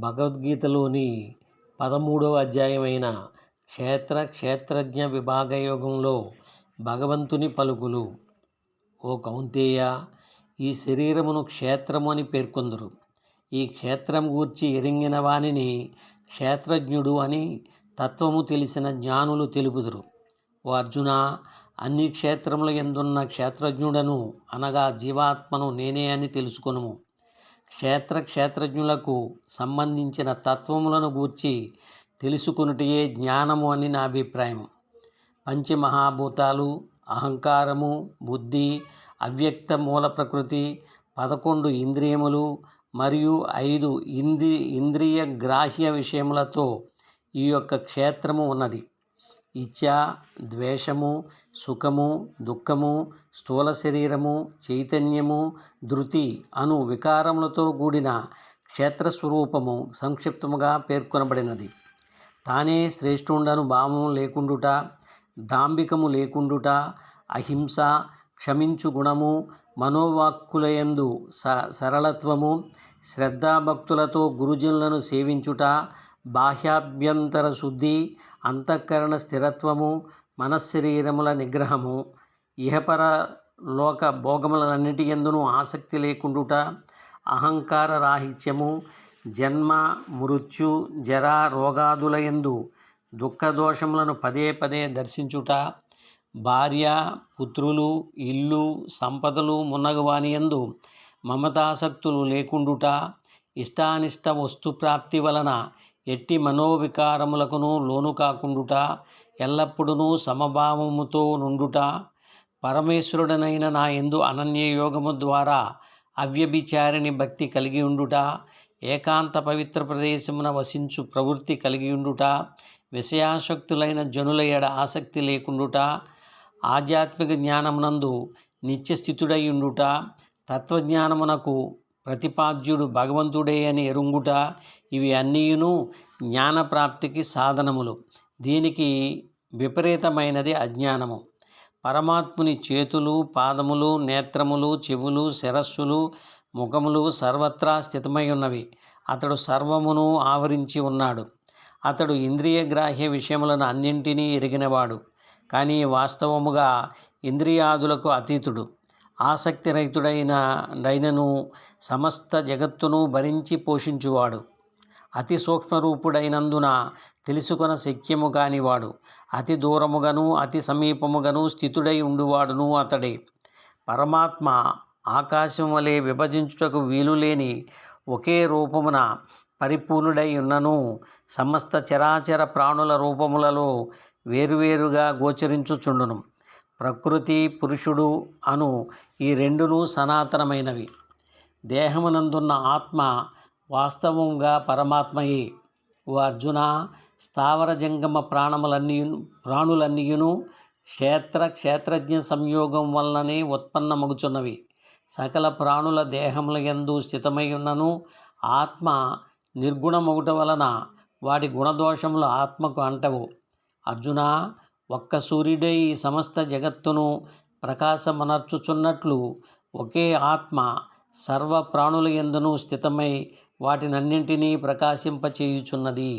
భగవద్గీతలోని పదమూడవ అధ్యాయమైన క్షేత్ర క్షేత్రజ్ఞ విభాగయోగంలో భగవంతుని పలుకులు ఓ కౌంతేయ ఈ శరీరమును క్షేత్రము అని పేర్కొందురు. ఈ క్షేత్రం గూర్చి ఎరింగిన వానిని క్షేత్రజ్ఞుడు అని తత్వము తెలిసిన జ్ఞానులు తెలుపుదురు. ఓ అర్జున అన్ని క్షేత్రముల ఎందున్న క్షేత్రజ్ఞుడను అనగా జీవాత్మను నేనే అని తెలుసుకొనుము. క్షేత్ర క్షేత్రజ్ఞులకు సంబంధించిన తత్వములను గూర్చి తెలుసుకున్నటియే జ్ఞానము అని నా అభిప్రాయం. పంచమహాభూతాలు అహంకారము బుద్ధి అవ్యక్త మూల ప్రకృతి పదకొండు ఇంద్రియములు మరియు ఐదు ఇంద్రి ఇంద్రియ గ్రాహ్య విషయములతో ఈ యొక్క క్షేత్రము ఉన్నది. ఇచ్ఛ ద్వేషము సుఖము దుఃఖము స్థూల శరీరము చైతన్యము ధృతి అను వికారములతో కూడిన క్షేత్రస్వరూపము సంక్షిప్తముగా పేర్కొనబడినది. తానే శ్రేష్ఠుండను భావము లేకుండుట దాంబికము లేకుండుట అహింస క్షమించు గుణము మనోవాక్కులయందు స సరళత్వము శ్రద్ధాభక్తులతో గురుజనులను సేవించుట బాహ్యాభ్యంతర శుద్ధి అంతఃకరణ స్థిరత్వము మనశ్శరీరముల నిగ్రహము ఇహపర లోక భోగములన్నిటి ఎందును ఆసక్తి లేకుండుట అహంకార రాహిత్యము జన్మ మృత్యు జర రోగాదులయందు దుఃఖదోషములను పదే పదే దర్శించుట భార్య పుత్రులు ఇల్లు సంపదలు మున్నగువానియందు మమతాసక్తులు లేకుండుట ఇష్టానిష్ట వస్తుప్రాప్తి వలన ఎట్టి మనోవికారములకును లోను కాకుండుట ఎల్లప్పుడూ సమభావముతో నుండుట పరమేశ్వరుడనైన నా ఎందు అనన్యయోగము ద్వారా అవ్యభిచారిణి భక్తి కలిగి ఉండుట ఏకాంత పవిత్ర ప్రదేశమున వసించు ప్రవృత్తి కలిగి ఉండుట విషయాసక్తులైన జనుల ఎడ ఆసక్తి లేకుండుట ఆధ్యాత్మిక జ్ఞానమునందు నిత్యస్థితుడై ఉండుట తత్వజ్ఞానమునకు ప్రతిపాద్యుడు భగవంతుడే అని ఎరుంగుట ఇవి అన్నీయును జ్ఞానప్రాప్తికి సాధనములు. దీనికి విపరీతమైనది అజ్ఞానము. పరమాత్ముని చేతులు పాదములు నేత్రములు చెవులు శిరస్సులు ముఖములు సర్వత్రా స్థితమై ఉన్నవి అతడు సర్వమును ఆవరించి ఉన్నాడు. అతడు ఇంద్రియగ్రాహ్య విషయములను అన్నింటినీ ఎరిగినవాడు. కానీ వాస్తవముగా ఇంద్రియాదులకు అతీతుడు. ఆసక్తి రహితుడైన డైనను సమస్త జగత్తును భరించి పోషించువాడు. అతి సూక్ష్మరూపుడైనందున తెలుసుకొన శక్యము కానివాడు. అతి దూరముగను అతి సమీపముగను స్థితుడై ఉండువాడును అతడే. పరమాత్మ ఆకాశం వలె విభజించుటకు వీలులేని ఒకే రూపమున పరిపూర్ణుడై ఉన్నను సమస్త చరాచర ప్రాణుల రూపములలో వేరువేరుగా గోచరించుచుండును. ప్రకృతి పురుషుడు అను ఈ రెండును సనాతనమైనవి. దేహమునందున్న ఆత్మ వాస్తవంగా పరమాత్మయే. ఓ అర్జున స్థావర జంగమ ప్రాణములన్నీ ప్రాణులన్నీయును క్షేత్ర క్షేత్రజ్ఞ సంయోగం వలననే ఉత్పన్నమగుచున్నవి. సకల ప్రాణుల దేహముల యందు స్థితమై ఉన్నను ఆత్మ నిర్గుణమగుట వలన వాటి గుణదోషములు ఆత్మకు అంటవు. అర్జున ఒక్క సూర్యుడే ఈ సమస్త జగత్తును ప్రకాశమనర్చుచున్నట్లు ఒకే ఆత్మ సర్వ ప్రాణుల ఎందును స్థితమై వాటినన్నింటినీ ప్రకాశింపచేయుచున్నది.